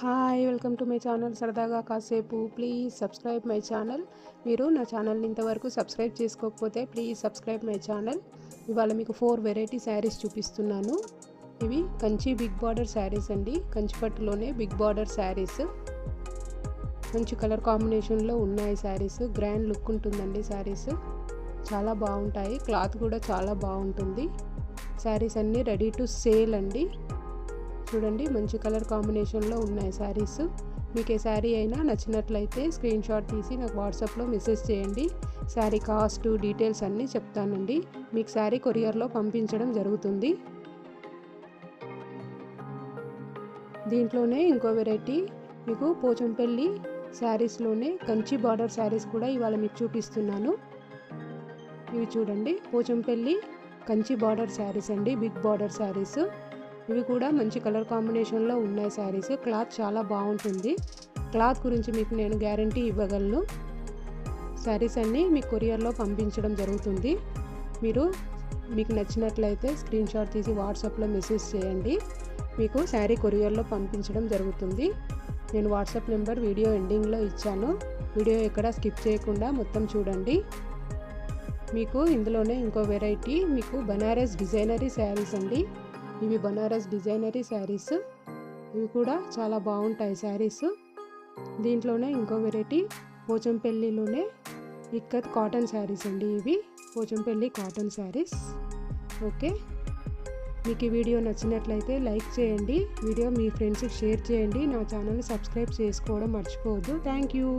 Hi welcome to my channel సరదాగా కాసేపు please subscribe my channel మీరు నా ఛానల్ని ఇంతవరకు సబ్స్క్రైబ్ చేసుకోకపోతే ప్లీజ్ సబ్స్క్రైబ్ మై ఛానల్ ఇవాళ మీకు ఫోర్ వెరైటీ శారీస్ చూపిస్తున్నాను ఇవి కంచి బిగ్ బార్డర్ శారీస్ అండి కంచిపట్టులోనే బిగ్ బార్డర్ శారీస్ మంచి కలర్ కాంబినేషన్లో ఉన్నాయి శారీస్ గ్రాండ్ లుక్ ఉంటుందండి శారీస్ చాలా బాగుంటాయి క్లాత్ కూడా చాలా బాగుంటుంది శారీస్ అన్నీ రెడీ టు సేల్ అండి చూడండి మంచి కలర్ కాంబినేషన్లో ఉన్నాయి శారీస్. మీకు ఏ శారీ అయినా నచ్చినట్లయితే స్క్రీన్ షాట్ తీసి నాకు వాట్సాప్లో మెసేజ్ చేయండి. శారీ కాస్ట్ డీటెయిల్స్ అన్నీ చెప్తానండి. మీకు శారీ కొరియర్లో పంపించడం జరుగుతుంది. దీంట్లోనే ఇంకో వెరైటీ మీకు పోచంపల్లి శారీస్లోనే కంచి బార్డర్ శారీస్ కూడా ఇవాళ మీకు చూపిస్తున్నాను. ఇవి చూడండి పోచంపల్లి కంచి బార్డర్ శారీస్ అండి బిగ్ బార్డర్ శారీస్. ఇవి కూడా మంచి కలర్ కాంబినేషన్లో ఉన్నాయి శారీస్ క్లాత్ చాలా బాగుంటుంది. క్లాత్ గురించి మీకు నేను గ్యారంటీ ఇవ్వగలను. శారీస్ అన్నీ మీ కొరియర్లో పంపించడం జరుగుతుంది. మీరు మీకు నచ్చినట్లయితే స్క్రీన్ షాట్ తీసి వాట్సాప్లో మెసేజ్ చేయండి. మీకు శారీ కొరియర్లో పంపించడం జరుగుతుంది. నేను వాట్సాప్ నెంబర్ వీడియో ఎండింగ్లో ఇచ్చాను. వీడియో ఎక్కడ స్కిప్ చేయకుండా మొత్తం చూడండి. మీకు ఇందులోనే ఇంకో వెరైటీ మీకు బనారస్ డిజైనరీ శారీస్ అండి. ఇవి బనారస్ డిజైనరీ శారీస్. ఇవి కూడా చాలా బాగుంటాయి శారీస్. దీంట్లోనే ఇంకో వెరైటీ పోచంపల్లిలోనే ఇక్కత్ కాటన్ శారీస్ అండి ఇవి. పోచంపల్లి కాటన్ శారీస్. ఓకే. మీకు ఈ వీడియో నచ్చినట్లయితే లైక్ చేయండి. వీడియో మీ ఫ్రెండ్స్కి షేర్ చేయండి. నా ఛానల్ని సబ్స్క్రైబ్ చేసుకోవడం మర్చిపోవద్దు. Thank you.